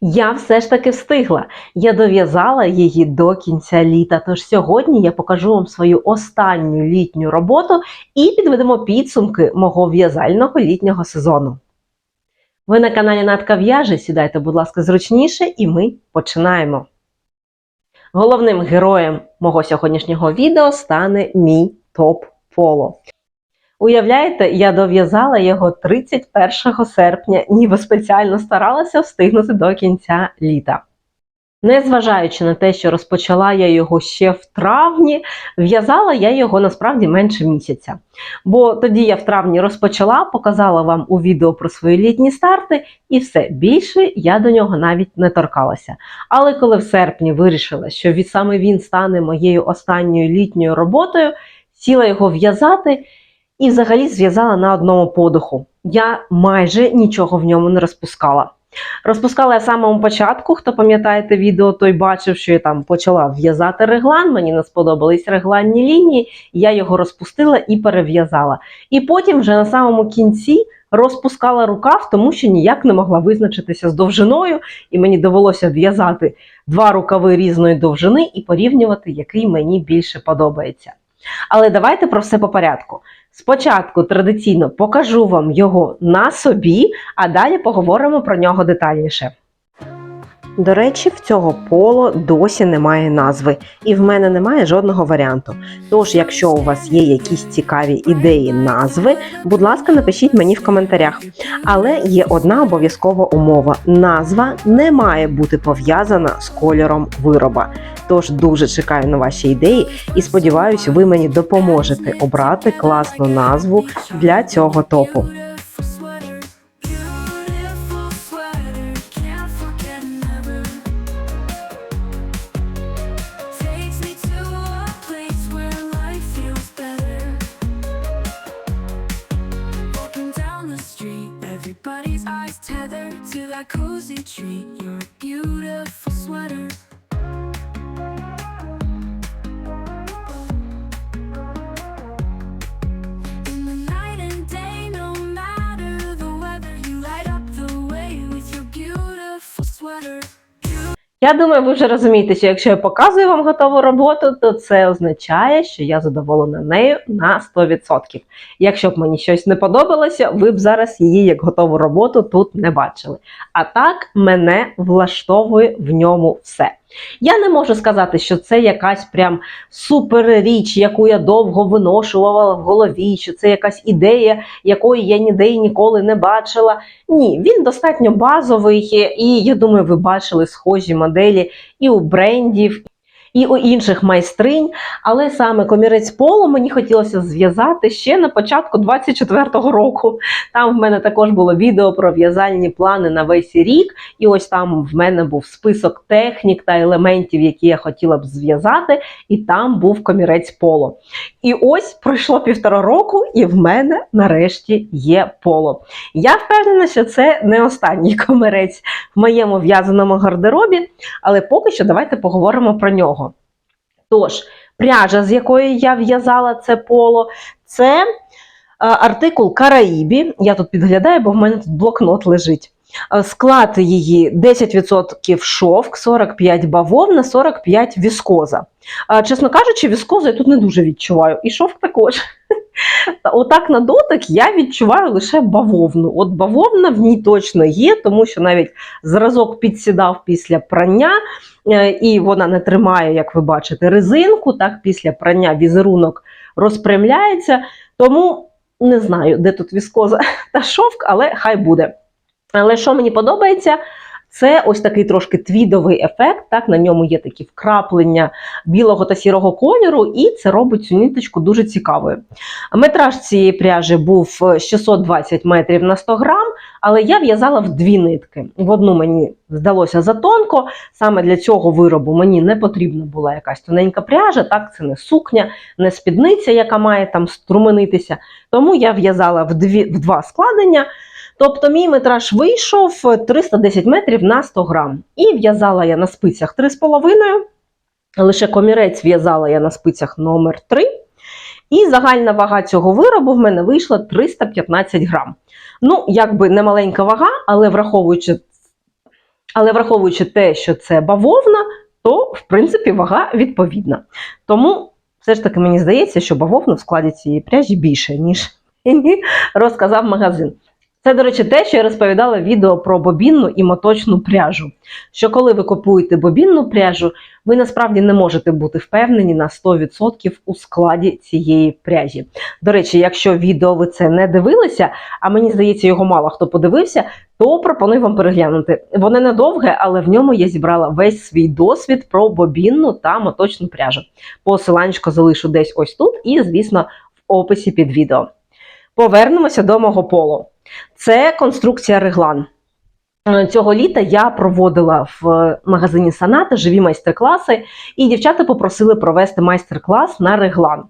Я все ж таки встигла. Я дов'язала її до кінця літа. Тож сьогодні я покажу вам свою останню літню роботу і підведемо підсумки мого в'язального літнього сезону. Ви на каналі Натка В'яже. Сідайте, будь ласка, зручніше, і ми починаємо. Головним героєм мого сьогоднішнього відео стане мій топ поло. Уявляєте, я дов'язала його 31 серпня, ніби спеціально старалася встигнути до кінця літа. Незважаючи на те, що розпочала я його ще в травні, в'язала я його насправді менше місяця. Бо тоді я в травні розпочала, показала вам у відео про свої літні старти, і все більше я до нього навіть не торкалася. Але коли в серпні вирішила, що від саме він стане моєю останньою літньою роботою, сіла його в'язати і взагалі зв'язала на одному подиху. Я майже нічого в ньому не розпускала. Розпускала я в самому початку, хто пам'ятаєте відео, той бачив, що я там почала в'язати реглан, мені не сподобались регланні лінії, я його розпустила і перев'язала. І потім вже на самому кінці розпускала рукав, тому що ніяк не могла визначитися з довжиною, і мені довелося в'язати два рукави різної довжини і порівнювати, який мені більше подобається. Але давайте про все по порядку. Спочатку традиційно покажу вам його на собі, а далі поговоримо про нього детальніше. До речі, в цього поло досі немає назви, і в мене немає жодного варіанту. Тож, якщо у вас є якісь цікаві ідеї назви, будь ласка, напишіть мені в коментарях. Але є одна обов'язкова умова: назва не має бути пов'язана з кольором вироба. Тож дуже чекаю на ваші ідеї і сподіваюся, ви мені допоможете обрати класну назву для цього топу. Я думаю, ви вже розумієте, що якщо я показую вам готову роботу, то це означає, що я задоволена нею на 100%. Якщо б мені щось не подобалося, ви б зараз її як готову роботу тут не бачили. А так мене влаштовує в ньому все. Я не можу сказати, що це якась прям супер річ, яку я довго виношувала в голові, що це якась ідея, якої я ніде і ніколи не бачила. Ні, він достатньо базовий, і я думаю, ви бачили схожі моделі і у брендів. І у інших майстринь, але саме комірець поло мені хотілося зв'язати ще на початку 24-го року. Там в мене також було відео про в'язальні плани на весь рік, і ось там в мене був список технік та елементів, які я хотіла б зв'язати, і там був комірець поло. І ось пройшло півтора року, і в мене нарешті є поло. Я впевнена, що це не останній комірець в моєму в'язаному гардеробі, але поки що давайте поговоримо про нього. Тож, пряжа, з якої я в'язала це поло, це е, артикул Караїбі. Я тут підглядаю, бо в мене тут блокнот лежить. Е, Склад її 10% шовк, 45 бавовна, 45 віскоза. Е, Чесно кажучи, віскозу я тут не дуже відчуваю, і шовк також. Та Отак на дотик я відчуваю лише бавовну. От бавовна в ній точно є, тому що навіть зразок підсідав після прання, е, і вона не тримає, як ви бачите, резинку. Так, після прання візерунок розпрямляється. Тому не знаю, де тут віскоза та шовк, але хай буде. Але що мені подобається, це ось такий трошки твідовий ефект. Так, на ньому є такі вкраплення білого та сірого кольору, і це робить цю ниточку дуже цікавою. Метраж цієї пряжі був 620 метрів на 100 грам, але я в'язала в дві нитки. В одну мені здалося затонко. Саме для цього виробу мені не потрібна була якась тоненька пряжа. Так, це не сукня, не спідниця, яка має там струменитися. Тому я в'язала в, в два складення. Тобто мій метраж вийшов 310 метрів на 100 грам. І в'язала я на спицях 3,5. Лише комірець в'язала я на спицях номер 3. І загальна вага цього виробу в мене вийшла 315 грам. Ну, якби не маленька вага, але враховуючи Але враховуючи те, що це бавовна, то в принципі вага відповідна. Тому все ж таки мені здається, що бавовна в складі цієї пряжі більше, ніж розказав магазин. Це, до речі, те, що я розповідала в відео про бобінну і моточну пряжу. Що коли ви купуєте бобінну пряжу, ви насправді не можете бути впевнені на 100% у складі цієї пряжі. До речі, якщо відео ви це не дивилися, а мені здається, його мало хто подивився, то пропоную вам переглянути. Воно недовге, але в ньому я зібрала весь свій досвід про бобінну та моточну пряжу. Посиланчко залишу десь ось тут і, звісно, в описі під відео. Повернемося до мого полу. Це конструкція реглан. Е, Цього літа я проводила в магазині Саната живі майстер-класи, і дівчата попросили провести майстер-клас на реглан.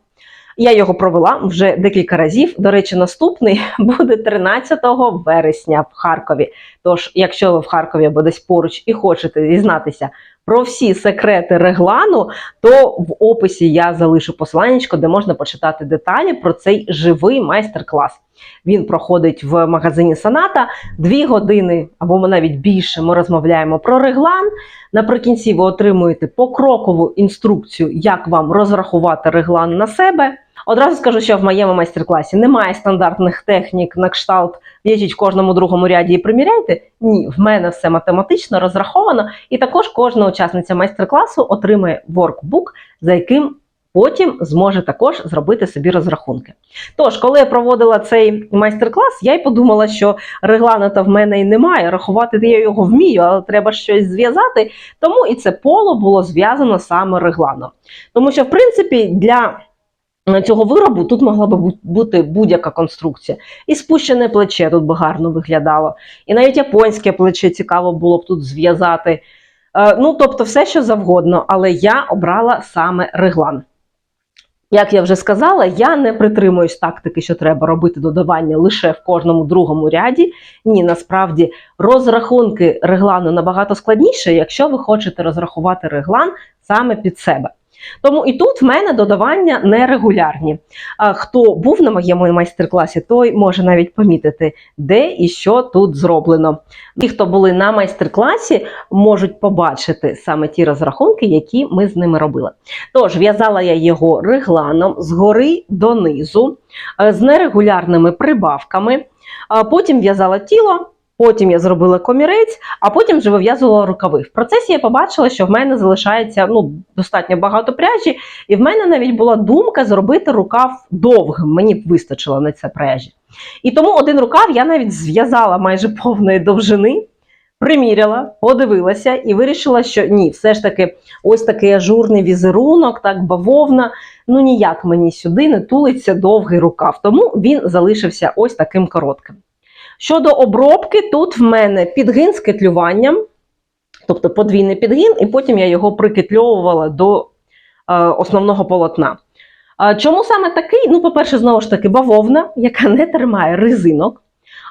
Я його провела вже декілька разів. До речі, наступний буде 13 вересня в Харкові. Тож, якщо ви в Харкові або десь поруч і хочете дізнатися про всі секрети реглану, то в описі я залишу посиланнячко, де можна почитати деталі про цей живий майстер-клас. Він проходить в магазині Саната. Дві години або навіть більше ми розмовляємо про реглан. Наприкінці ви отримуєте покрокову інструкцію, як вам розрахувати реглан на себе. Одразу скажу, що в моєму майстер-класі немає стандартних технік на кшталт в'яжіть в кожному другому ряді і приміряйте. Ні, в мене все математично розраховано, і також кожна учасниця майстер-класу отримує воркбук, за яким потім зможе також зробити собі розрахунки. Тож, коли я проводила цей майстер-клас, я й подумала, що реглана в мене і немає. Рахувати я його вмію, але треба щось зв'язати. Тому і це поло було зв'язано саме регланом. Тому що, в принципі, для цього виробу тут могла би бути будь-яка конструкція. І спущене плече тут би гарно виглядало. І навіть японське плече цікаво було б тут зв'язати. Е, Ну, тобто, все, що завгодно, але я обрала саме реглан. Як я вже сказала, я не притримуюсь тактики, що треба робити додавання лише в кожному другому ряді. Ні, насправді розрахунки реглану набагато складніше, якщо ви хочете розрахувати реглан саме під себе. Тому і тут в мене додавання нерегулярні. Хто був на моєму майстер-класі, той може навіть помітити, де і що тут зроблено. Ті, хто були на майстер-класі, можуть побачити саме ті розрахунки, які ми з ними робили. Тож, в'язала я його регланом згори донизу, е, з нерегулярними прибавками. Потім в'язала тіло, потім я зробила комірець, а потім вже вив'язувала рукави. В процесі я побачила, що в мене залишається ну, достатньо багато пряжі, і в мене навіть була думка зробити рукав довгим. Мені б вистачило на це пряжі. І тому один рукав я навіть зв'язала майже повної довжини. Приміряла, подивилася і вирішила, що ні, все ж таки, ось такий ажурний візерунок, так бавовна. Ну ніяк мені сюди не тулиться довгий рукав, тому він залишився ось таким коротким. Щодо обробки, тут в мене підгин з кетлюванням, тобто подвійний підгін, і потім я його прикетльовувала до е, основного полотна. Е, чому саме такий? Ну, по-перше, знову ж таки, бавовна, яка не тримає резинок.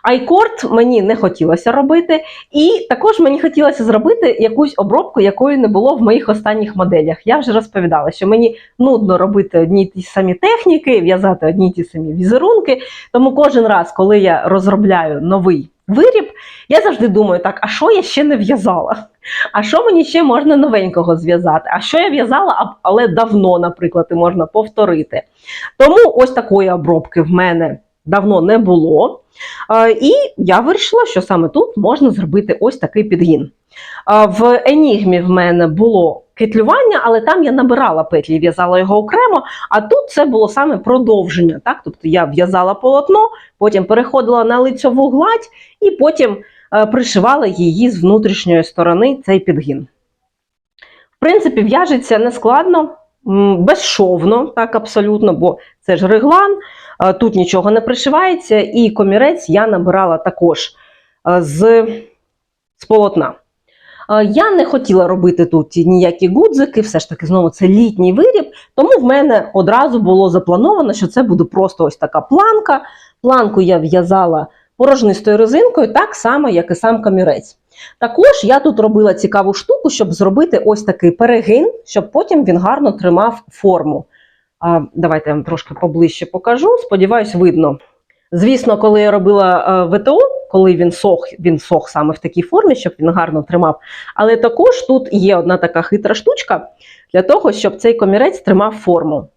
Айкорд мені не хотілося робити, і також мені хотілося зробити якусь обробку, якої не було в моїх останніх моделях. Я вже розповідала, що мені нудно робити одні ті самі техніки, в'язати одні ті самі візерунки. Тому кожен раз, коли я розробляю новий виріб, я завжди думаю, так, а що я ще не в'язала? А що мені ще можна новенького зв'язати? А що я в'язала, але давно, наприклад, і можна повторити. Тому ось такої обробки в мене давно не було. І я вирішила, що саме тут можна зробити ось такий підгін. В Енігмі в мене було кетлювання, але там я набирала петлі, в'язала його окремо. А тут це було саме продовження. Так? Тобто я в'язала полотно, потім переходила на лицьову гладь і потім е, пришивала її з внутрішньої сторони цей підгін. В принципі, в'яжеться нескладно, безшовно, так абсолютно, бо це ж реглан, е, тут нічого не пришивається, і комірець я набирала також е, з, з полотна. Е, Я не хотіла робити тут ніякі гудзики, все ж таки, знову це літній виріб, тому в мене одразу було заплановано, що це буде просто ось така планка. Планку я в'язала порожнистою резинкою, так само, як і сам камірець. Також я тут робила цікаву штуку, щоб зробити ось такий перегин, щоб потім він гарно тримав форму. Давайте я вам трошки поближче покажу. Сподіваюсь, видно. Звісно, коли я робила е, ВТО, коли він сох, він сох саме в такій формі, щоб він гарно тримав. Але також тут є одна така хитра штучка для того, щоб цей комірець тримав форму.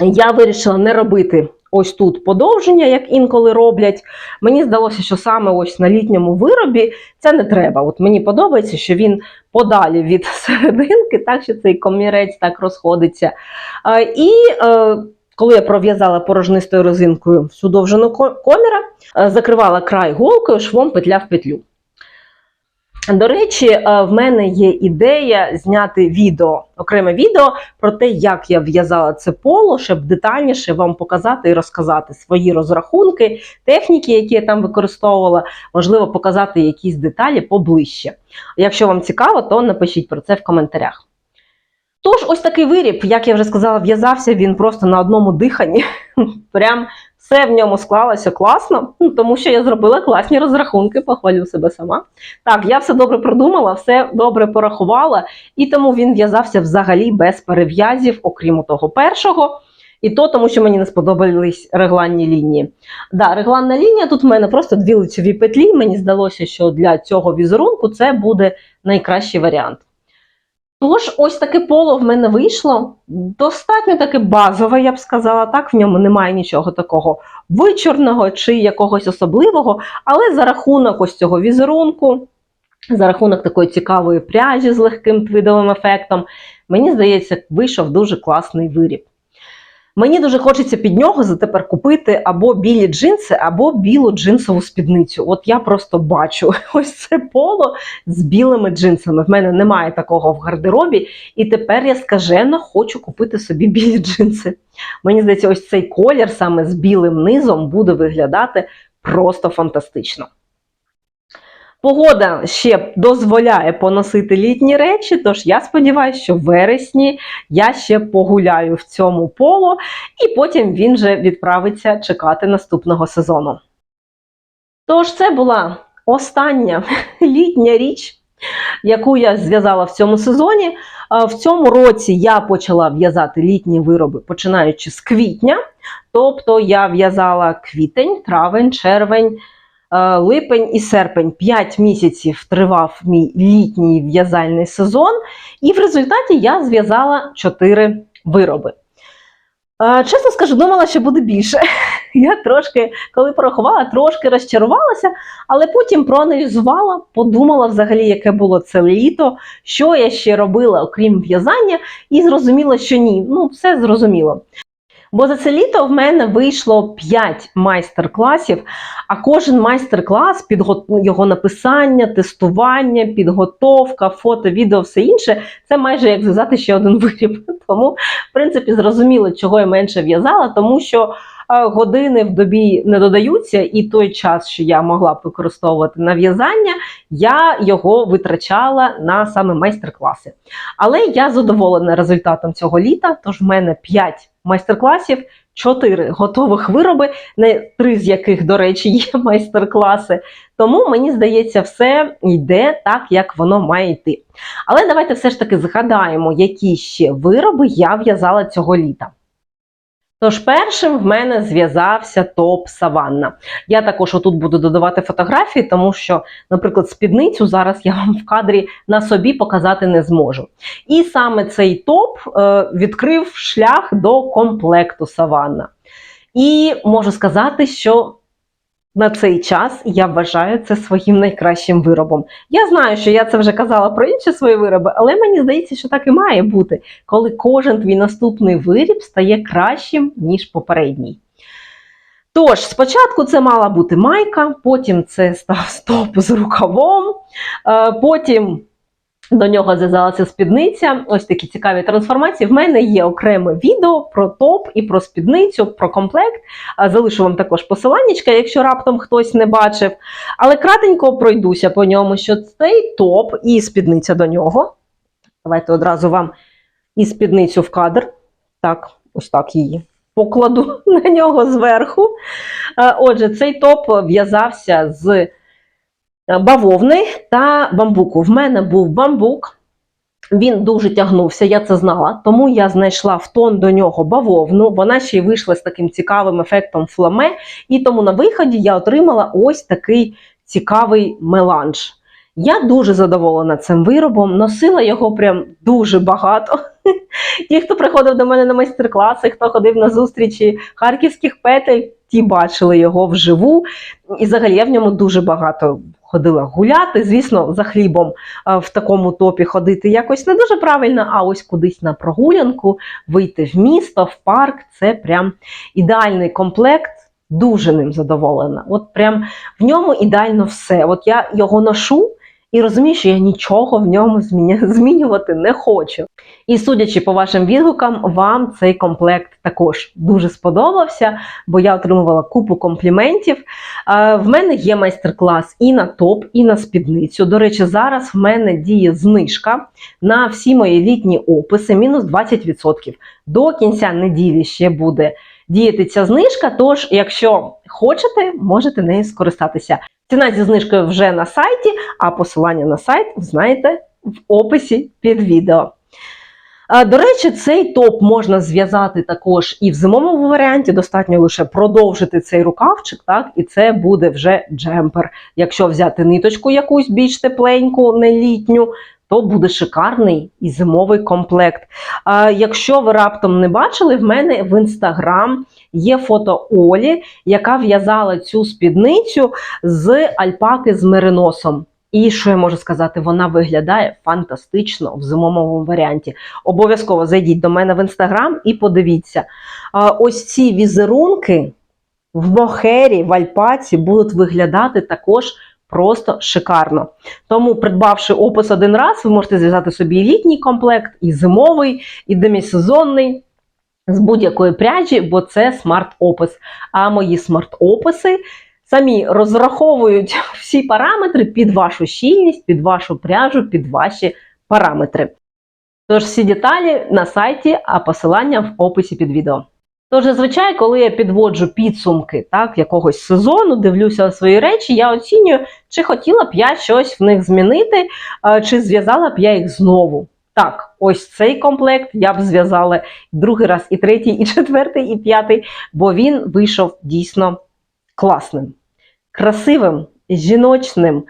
Я вирішила не робити ось тут подовження, як інколи роблять. Мені здалося, що саме ось на літньому виробі це не треба. От мені подобається, що він подалі від серединки, так що цей комірець так розходиться. І е, коли я пров'язала порожнистою резинкою всю довжину коміра, е, закривала край голкою, швом петля в петлю. До речі, е, в мене є ідея зняти відео, окреме відео про те, як я в'язала це поло, щоб детальніше вам показати і розказати свої розрахунки, техніки, які я там використовувала, можливо, показати якісь деталі поближче. Якщо вам цікаво, то напишіть про це в коментарях. Тож, ось такий виріб, як я вже сказала, в'язався він просто на одному диханні. Прям все в ньому склалося класно, тому що я зробила класні розрахунки, похвалю себе сама. Так, я все добре продумала, все добре порахувала, і тому він в'язався взагалі без перев'язів, окрім того першого. І то, тому що мені не сподобались регланні лінії. Да, регланна лінія тут в мене просто дві лицеві петлі. Мені здалося, що для цього візерунку це буде найкращий варіант. Тож, ось таке поло в мене вийшло. Достатньо таке базове, я б сказала. Так, в ньому немає нічого такого вичорного чи якогось особливого, але за рахунок ось цього візерунку, за рахунок такої цікавої пряжі з легким твідовим ефектом, мені здається, вийшов дуже класний виріб. Мені дуже хочеться під нього затепер купити або білі джинси, або білу джинсову спідницю. От я просто бачу ось це поло з білими джинсами. В мене немає такого в гардеробі, і тепер я скажено хочу купити собі білі джинси. Мені здається, ось цей колір саме з білим низом буде виглядати просто фантастично. Погода ще дозволяє поносити літні речі, тож я сподіваюся, що в вересні я ще погуляю в цьому поло, і потім він вже відправиться чекати наступного сезону. Тож, це була остання літня річ, яку я зв'язала в цьому сезоні. В цьому році я почала в'язати літні вироби, починаючи з квітня. Тобто я в'язала квітень, травень, червень, липень і серпень. П'ять місяців тривав мій літній в'язальний сезон, і в результаті я зв'язала чотири вироби. Е, Чесно скажу, думала, що буде більше. Я трошки, коли порахувала, трошки розчарувалася, але потім проаналізувала, подумала взагалі, яке було це літо, що я ще робила, окрім в'язання, і зрозуміла, що ні, ну все зрозуміло. Бо за це літо в мене вийшло 5 майстер-класів, а кожен майстер-клас, його написання, тестування, підготовка, фото, відео, все інше це майже як зв'язати ще один виріб. Тому, в принципі, зрозуміло, чого я менше в'язала, тому що е, години в добі не додаються, і той час, що я могла б використовувати на в'язання, я його витрачала на саме майстер-класи. Але я задоволена результатом цього літа, тож в мене 5 майстер-класів, Чотири готових вироби, не три з яких, до речі, є майстер-класи. Тому мені здається, все йде так, як воно має йти. Але давайте все ж таки згадаємо, які ще вироби я в'язала цього літа. Тож першим в мене зв'язався топ Саванна. Я також отут буду додавати фотографії, тому що, наприклад, спідницю зараз я вам в кадрі на собі показати не зможу. І саме цей топ е, відкрив шлях до комплекту Саванна. І можу сказати, що на цей час я вважаю це своїм найкращим виробом. Я знаю, що я це вже казала про інші свої вироби, але мені здається, що так і має бути, коли кожен твій наступний виріб стає кращим, ніж попередній. Тож, спочатку це мала бути майка, потім це став стоп з рукавом, е, потім до нього зв'язалася спідниця. Ось такі цікаві трансформації. В мене є окреме відео про топ і про спідницю, про комплект. Залишу вам також посиланнячка, якщо раптом хтось не бачив. Але кратенько пройдуся по ньому, що цей топ і спідниця до нього. Давайте одразу вам і спідницю в кадр. Так, ось так її. Покладу на нього зверху. Отже, цей топ в'язався з бавовни та бамбуку. В мене був бамбук. Він дуже тягнувся, я це знала, тому я знайшла в тон до нього бавовну. Вона ще й вийшла з таким цікавим ефектом фламе, і тому на виході я отримала ось такий цікавий меланж. Я дуже задоволена цим виробом, носила його прям дуже багато. Ті, хто приходив до мене на майстер-класи, хто ходив на зустрічі харківських петель, ті бачили його вживу. І взагалі я в ньому дуже багато ходила гуляти. Звісно, за хлібом в такому топі ходити якось не дуже правильно, а ось кудись на прогулянку, вийти в місто, в парк це прям ідеальний комплект. Дуже ним задоволена. От прям в ньому ідеально все. От я його ношу і розумію, що я нічого в ньому змінювати не хочу. І судячи по вашим відгукам, вам цей комплект також дуже сподобався, бо я отримувала купу компліментів. В мене є майстер-клас і на топ, і на спідницю. До речі, зараз в мене діє знижка на всі мої літні описи, мінус 20%. До кінця неділі ще буде діяти ця знижка. Тож, якщо хочете, можете нею скористатися. Ціна зі знижкою вже на сайті, а посилання на сайт знаєте в описі під відео. До речі, цей топ можна зв'язати також і в зимовому варіанті. Достатньо лише продовжити цей рукавчик, так, і це буде вже джемпер. Якщо взяти ниточку якусь більш тепленьку, не літню, то буде шикарний і зимовий комплект. А якщо ви раптом не бачили, в мене в інстаграм є фото Олі, яка в'язала цю спідницю з альпаки з мериносом. І що я можу сказати, вона виглядає фантастично в зимовому варіанті. Обов'язково зайдіть до мене в інстаграм і подивіться. Ось ці візерунки в мохері, в альпаці будуть виглядати також просто шикарно. Тому, придбавши опис один раз, ви можете зв'язати собі і літній комплект, і зимовий, і демісезонний. З будь-якої пряжі, бо це смарт-опис. А мої смарт-описи самі розраховують всі параметри під вашу щільність, під вашу пряжу, під ваші параметри. Тож всі деталі на сайті, а посилання в описі під відео. Тож, зазвичай, коли я підводжу підсумки так, якогось сезону, дивлюся свої речі, я оцінюю, чи хотіла б я щось в них змінити, чи зв'язала б я їх знову. Так, ось цей комплект я б зв'язала другий раз, і третій, і четвертий, і п'ятий, бо він вийшов дійсно класним, красивим, жіночним, е,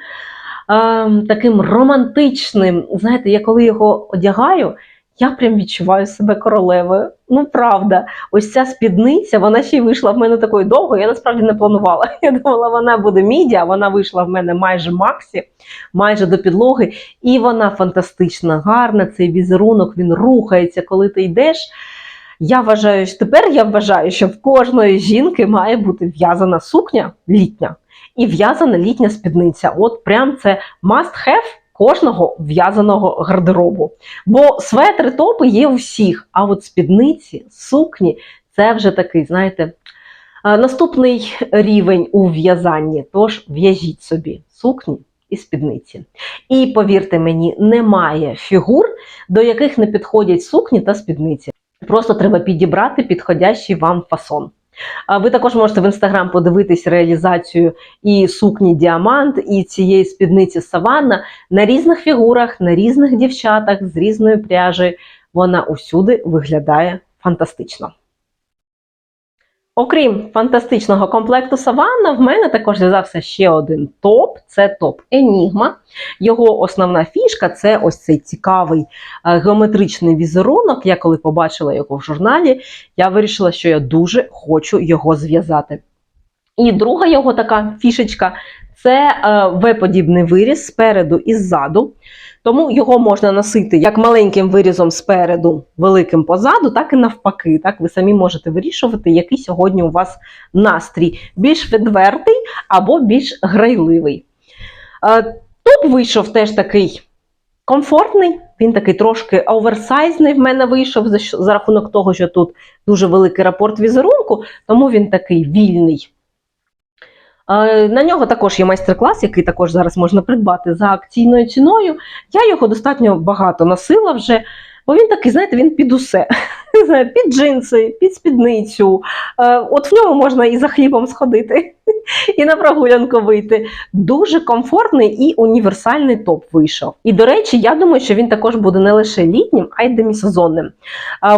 таким романтичним. Знаєте, я коли його одягаю, я прям відчуваю себе королевою. Ну, правда, ось ця спідниця, вона ще й вийшла в мене такою довгою. Я насправді не планувала. Я думала, вона буде міді, а вона вийшла в мене майже максі, майже до підлоги. І вона фантастична, гарна. Цей візерунок він рухається, коли ти йдеш. Я вважаю, що тепер я вважаю, що в кожної жінки має бути в'язана сукня літня і в'язана літня спідниця. От прям це must have кожного в'язаного гардеробу. Бо светри топи є у всіх, а от спідниці, сукні це вже такий, знаєте, наступний рівень у в'язанні. Тож в'яжіть собі сукні і спідниці. І повірте мені, немає фігур, до яких не підходять сукні та спідниці. Просто треба підібрати підходящий вам фасон. Ви також можете в інстаграм подивитись реалізацію і сукні діамант, і цієї спідниці саванна на різних фігурах, на різних дівчатах з різної пряжі. Вона усюди виглядає фантастично. Окрім фантастичного комплекту Саванна, в мене також зв'язався ще один топ. Це топ Енігма. Його основна фішка це ось цей цікавий е, геометричний візерунок. Я коли побачила його в журналі, я вирішила, що я дуже хочу його зв'язати. І друга його така фішечка це е, В-подібний виріз спереду і ззаду. Тому його можна носити як маленьким вирізом спереду, великим позаду, так і навпаки. Так ви самі можете вирішувати, який сьогодні у вас настрій. Більш відвертий або більш грайливий. Е, Топ вийшов теж такий комфортний, він такий трошки оверсайзний в мене вийшов за, за рахунок того, що тут дуже великий рапорт візерунку, тому він такий вільний. Е, На нього також є майстер-клас, який також зараз можна придбати за акційною ціною. Я його достатньо багато носила вже, бо він такий, знаєте, він під усе. Не знаю, Під джинси, під спідницю. Е, От в ньому можна і за хлібом сходити. і на прогулянку вийти. Дуже комфортний і універсальний топ вийшов. І до речі, я думаю, що він також буде не лише літнім, а й демісезонним.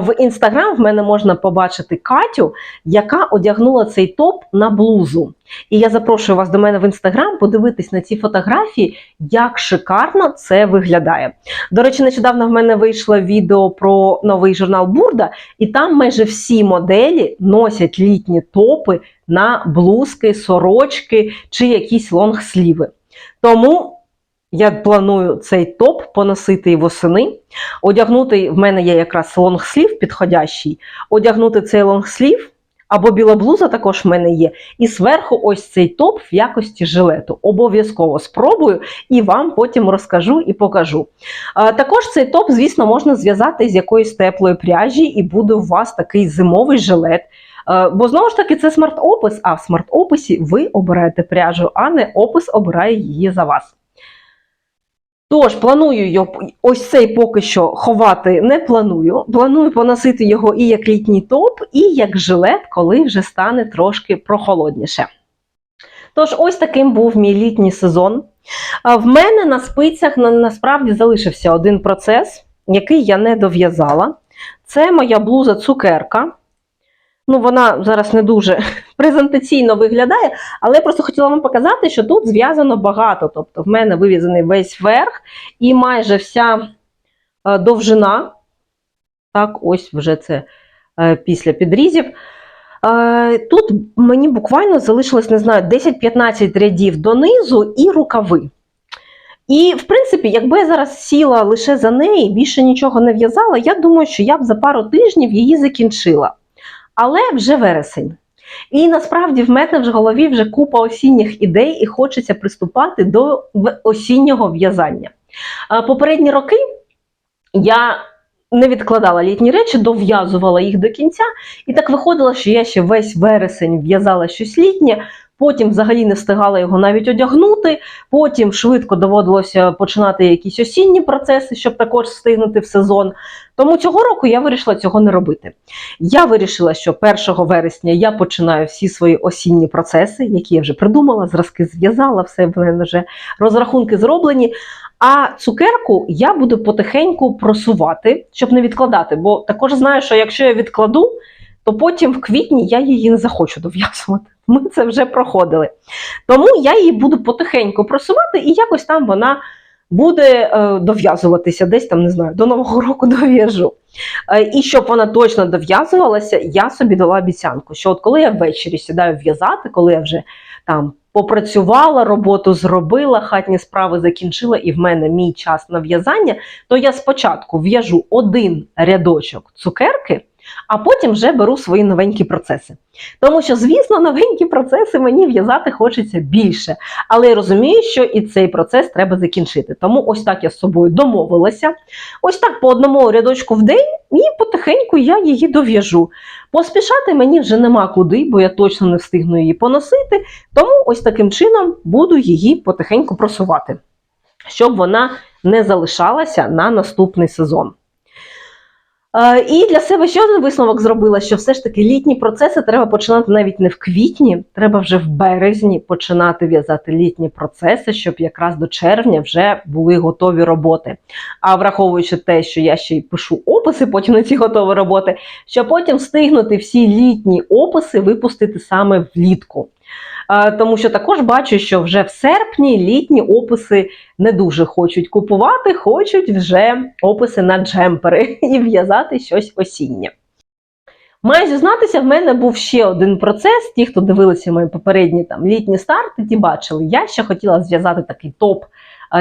В інстаграм в мене можна побачити Катю, яка одягнула цей топ на блузу. І я запрошую вас до мене в інстаграм подивитись на ці фотографії, як шикарно це виглядає. До речі, нещодавно в мене вийшло відео про новий журнал Бурда, і там майже всі моделі носять літні топи на блузки, сорочки чи якісь лонгсліви. Тому я планую цей топ поносити восени. Одягнути в мене є якраз лонгслів підходящий, одягнути цей лонгслів. Або біла блуза також в мене є. І зверху ось цей топ в якості жилету. Обов'язково спробую і вам потім розкажу і покажу. Також цей топ, звісно, можна зв'язати з якоїсь теплої пряжі, і буде у вас такий зимовий жилет. Бо знову ж таки це смарт-опис, а в смарт-описі ви обираєте пряжу, а не опис обирає її за вас. Тож, планую його, ось цей поки що ховати не планую. Планую поносити його і як літній топ, і як жилет, коли вже стане трошки прохолодніше. Тож, ось таким був мій літній сезон. В мене на спицях насправді залишився один процес, який я не дов'язала. Це моя блуза цукерка. Ну, вона зараз не дуже презентаційно виглядає, але я просто хотіла вам показати, що тут зв'язано багато. Тобто, в мене вивізаний весь верх і майже вся е, довжина. Так, ось вже це е, після підрізів. Е, Тут мені буквально залишилось, не знаю, 10-15 рядів донизу і рукави. І, в принципі, якби я зараз сіла лише за неї, більше нічого не в'язала, я думаю, що я б за пару тижнів її закінчила. Але вже вересень. І насправді в мене в голові вже купа осінніх ідей, і хочеться приступати до осіннього в'язання. Попередні роки я не відкладала літні речі, дов'язувала їх до кінця, і так виходило, що я ще весь вересень в'язала щось літнє, потім взагалі не встигала його навіть одягнути. Потім швидко доводилося починати якісь осінні процеси, щоб також встигнути в сезон. Тому цього року я вирішила цього не робити. Я вирішила, що 1 вересня я починаю всі свої осінні процеси, які я вже придумала, зразки зв'язала, все в мене вже розрахунки зроблені. А цукерку я буду потихеньку просувати, щоб не відкладати. Бо також знаю, що якщо я відкладу, то потім в квітні я її не захочу дов'язувати. Ми це вже проходили. Тому я її буду потихеньку просувати, і якось там вона буде е, дов'язуватися, десь там, не знаю, до Нового року дов'яжу. Е, і щоб вона точно дов'язувалася, я собі дала обіцянку, що от коли я ввечері сідаю в'язати, коли я вже там попрацювала, роботу зробила, хатні справи закінчила, і в мене мій час на в'язання, то я спочатку в'яжу один рядочок цукерки, а потім вже беру свої новенькі процеси. Тому що, звісно, новенькі процеси мені в'язати хочеться більше. Але я розумію, що і цей процес треба закінчити. Тому ось так я з собою домовилася. Ось так по одному рядочку в день, і потихеньку я її дов'яжу. Поспішати мені вже нема куди, бо я точно не встигну її поносити. Тому ось таким чином буду її потихеньку просувати, щоб вона не залишалася на наступний сезон. Е, І для себе ще один висновок зробила, що все ж таки літні процеси треба починати навіть не в квітні, треба вже в березні починати в'язати літні процеси, щоб якраз до червня вже були готові роботи. А враховуючи те, що я ще й пишу описи потім на ці готові роботи, щоб потім встигнути всі літні описи випустити саме влітку. Тому що також бачу, що вже в серпні літні описи не дуже хочуть купувати, хочуть вже описи на джемпери і в'язати щось осіннє. Маю зізнатися, в мене був ще один процес. Ті, хто дивилися мої попередні там літні старти, ті бачили. Я ще хотіла зв'язати такий топ,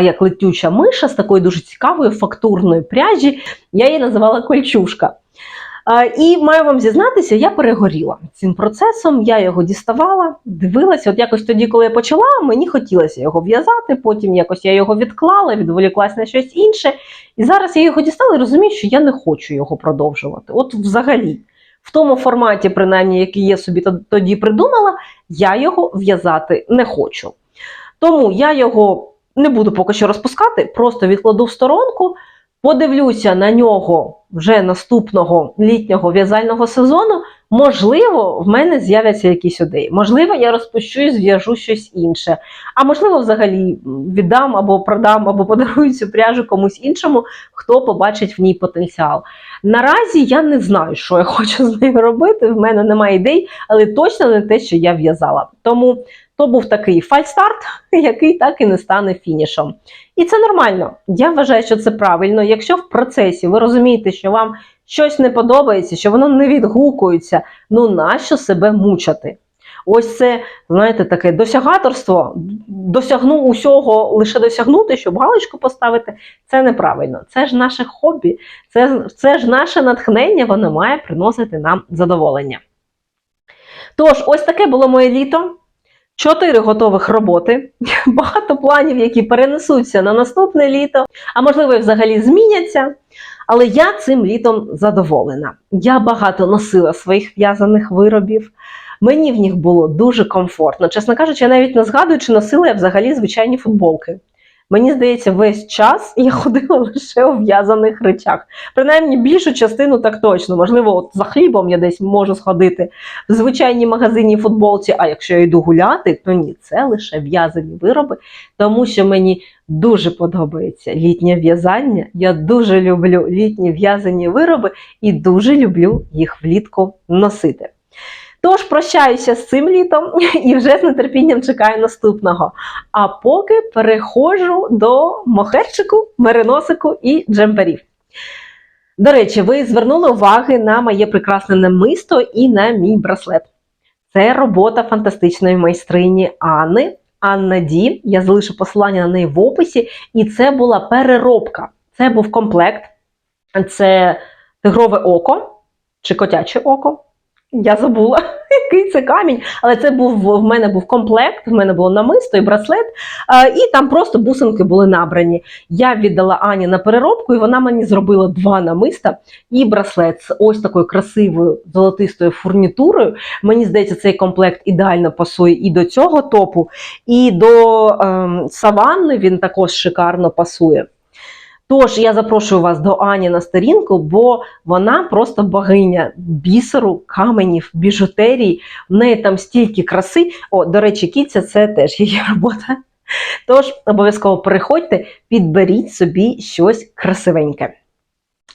як летюча миша з такої дуже цікавої фактурної пряжі. Я її називала кольчушка. І маю вам зізнатися, я перегоріла цим процесом. Я його діставала, дивилася. От якось тоді, коли я почала, мені хотілося його в'язати. Потім якось я його відклала, відволіклась на щось інше. І зараз я його дістала і розумію, що я не хочу його продовжувати. От взагалі, в тому форматі, принаймні, який я собі тоді придумала, я його в'язати не хочу. Тому я його не буду поки що розпускати, просто відкладу в сторонку. Подивлюся на нього вже наступного літнього в'язального сезону, Можливо, в мене з'являться якісь ідеї. Можливо, я розпущу і зв'яжу щось інше. А можливо, взагалі віддам або продам, або подарую цю пряжу комусь іншому, хто побачить в ній потенціал. Наразі я не знаю, що я хочу з нею робити. В мене немає ідей, але точно не те, що я в'язала. Тому то був такий фальстарт, який так і не стане фінішом. І це нормально. Я вважаю, що це правильно. Якщо в процесі ви розумієте, що вам щось не подобається, що воно не відгукується, ну нащо себе мучати? Ось це, знаєте, таке досягаторство, досягну усього, лише досягнути, щоб галочку поставити, це неправильно. Це ж наше хобі, це, це ж наше натхнення, воно має приносити нам задоволення. Тож, ось таке було моє літо. Чотири готових роботи, багато планів, які перенесуться на наступне літо, а можливо, і взагалі зміняться. Але я цим літом задоволена. Я багато носила своїх в'язаних виробів. Мені в них було дуже комфортно. Чесно кажучи, я навіть не згадую, чи носила я взагалі звичайні футболки. Мені здається, весь час я ходила лише у в'язаних речах. Принаймні більшу частину так точно. Можливо, от за хлібом я десь можу сходити в звичайній магазині футболці. А якщо я йду гуляти, то ні, це лише в'язані вироби, тому що мені дуже подобається літнє в'язання. Я дуже люблю літні в'язані вироби і дуже люблю їх влітку носити. Тож прощаюся з цим літом і вже з нетерпінням чекаю наступного. А поки переходжу до мохерчику, мериносику і джемперів. До речі, ви звернули уваги на моє прекрасне намисто і на мій браслет. Це робота фантастичної майстрині Анни. Анна Ді. Я залишу посилання на неї в описі. І це була переробка. Це був комплект. Це тигрове око чи котяче око. Я забула, який це камінь, але це був в мене був комплект, в мене було намисто і браслет, і там просто бусинки були набрані. Я віддала Ані на переробку, і вона мені зробила два намиста і браслет з ось такою красивою золотистою фурнітурою. Мені здається, цей комплект ідеально пасує і до цього топу, і до ем, саванни він також шикарно пасує. Тож я запрошую вас до Ані на сторінку, бо вона просто богиня бісеру, каменів, біжутерії. В неї там стільки краси. О, до речі, кіця це теж її робота. Тож обов'язково переходьте, підберіть собі щось красивеньке.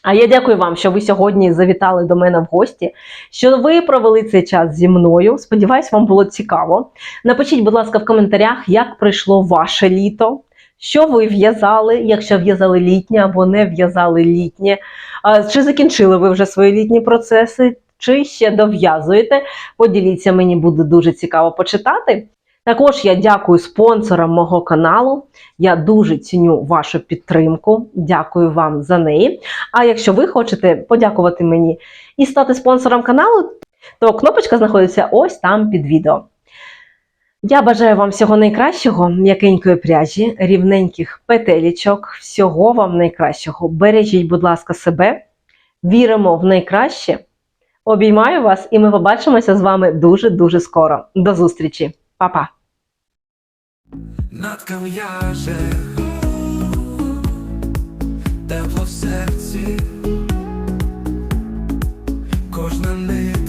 А я дякую вам, що ви сьогодні завітали до мене в гості, що ви провели цей час зі мною. Сподіваюсь, вам було цікаво. Напишіть, будь ласка, в коментарях, як пройшло ваше літо. Що ви в'язали, якщо в'язали літнє або не в'язали літнє? Чи закінчили ви вже свої літні процеси, чи ще дов'язуєте? Поділіться, мені буде дуже цікаво почитати. Також я дякую спонсорам мого каналу. Я дуже ціню вашу підтримку. Дякую вам за неї. А якщо ви хочете подякувати мені і стати спонсором каналу, то кнопочка знаходиться ось там під відео. Я бажаю вам всього найкращого, м'якенької пряжі, рівненьких петелічок, всього вам найкращого. Бережіть, будь ласка, себе, віримо в найкраще. Обіймаю вас, і ми побачимося з вами дуже-дуже скоро. До зустрічі, Па-па! Тепло в серці, кожна не